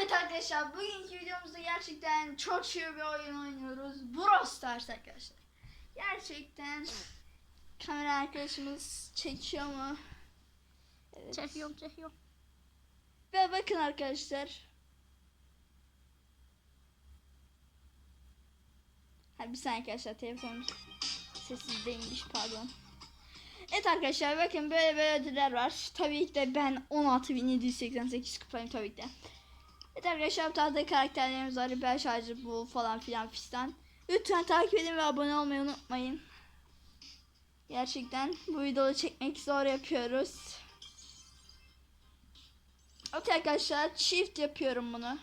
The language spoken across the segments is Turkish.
Evet arkadaşlar bugünkü videomuzda gerçekten çok şey bir oyun oynuyoruz. Brawl Stars arkadaşlar. Gerçekten kamera arkadaşımız çekiyor mu? Evet. Çekiyorum çekiyorum. Ve bakın arkadaşlar. Ha bir saniye arkadaşlar telefonum sessizdeymiş pardon. Evet arkadaşlar bakın böyle böyle ödüller var. Tabii ki de ben 16.788 kupayım tabii ki de. Evet arkadaşlar tarzda karakterlerimiz var. Hiper şarjı bu falan filan fistan. Lütfen takip edin ve abone olmayı unutmayın. Gerçekten bu videoyu çekmek zor yapıyoruz. Okey arkadaşlar çift yapıyorum bunu.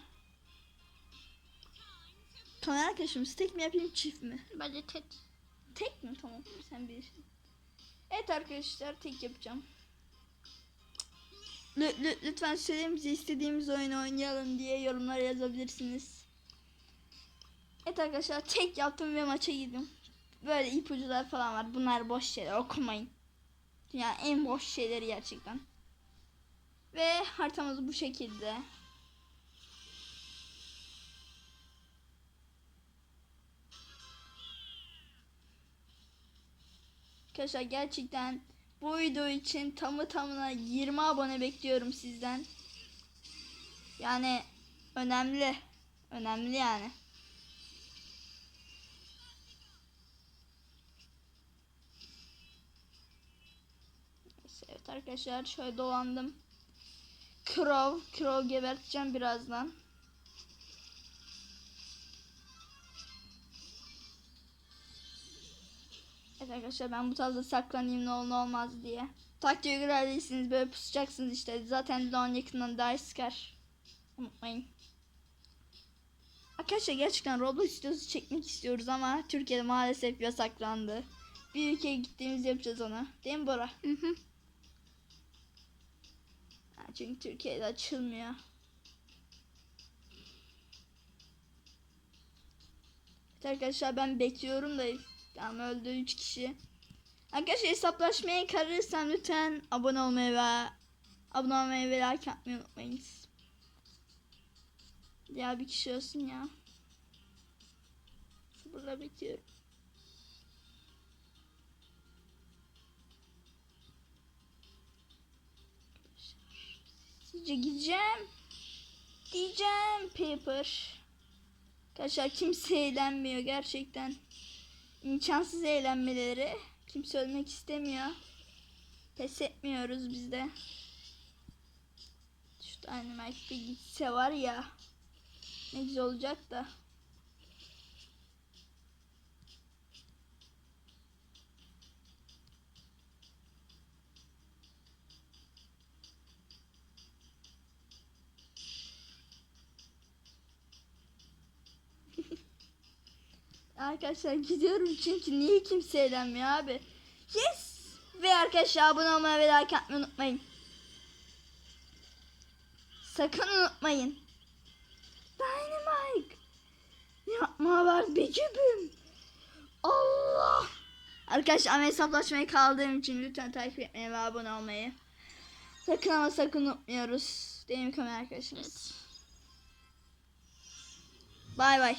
Kamera arkadaşım tek mi yapayım çift mi? Bence tek. Tek mi? Tamam sen bilirsin. Evet arkadaşlar tek yapacağım. Lü- lü- lütfen söyleyin istediğimiz oyunu oynayalım diye yorumlara yazabilirsiniz. Evet arkadaşlar tek yaptım ve maça girdim. Böyle ipucular falan var. Bunlar boş şeyler okumayın. Yani en boş şeyleri gerçekten. Ve haritamız bu şekilde. Arkadaşlar gerçekten bu video için tamı tamına 20 abone bekliyorum sizden. Yani önemli. Önemli yani. Evet arkadaşlar şöyle dolandım. Crow, Crow geberteceğim birazdan. Evet arkadaşlar ben bu tarzda saklanayım ne olur ne olmaz diye. Taktiğe göre değilsiniz böyle pusacaksınız işte. Zaten Leon yakından daha sıkar. Unutmayın. Arkadaşlar gerçekten Roblox videosu çekmek istiyoruz ama Türkiye'de maalesef yasaklandı. Bir ülkeye gittiğimizde yapacağız onu. Değil mi Bora? Hı hı. Çünkü Türkiye'de açılmıyor. Evet arkadaşlar ben bekliyorum da ama öldü 3 kişi. Arkadaşlar hesaplaşmaya kararırsam lütfen abone olmayı ve abone olmayı ve like atmayı unutmayınız. Ya bir kişi olsun ya. Sabırla bekliyorum. Sizce gideceğim. Diyeceğim paper. Arkadaşlar kimse eğlenmiyor gerçekten. İmkansız eğlenmeleri. Kimse ölmek istemiyor. Pes etmiyoruz biz de. Şu Dynamite bir gitse var ya. Ne güzel olacak da. Arkadaşlar gidiyorum çünkü niye kimse eğlenmiyor abi. Yes. Ve arkadaşlar abone olmayı ve like atmayı unutmayın. Sakın unutmayın. Dynamite. Yapma var bir kübüm. Allah. Arkadaşlar ama kaldığım için lütfen takip etmeyi ve abone olmayı. Sakın ama sakın unutmuyoruz. Değil mi kamera arkadaşımız? Bay bay.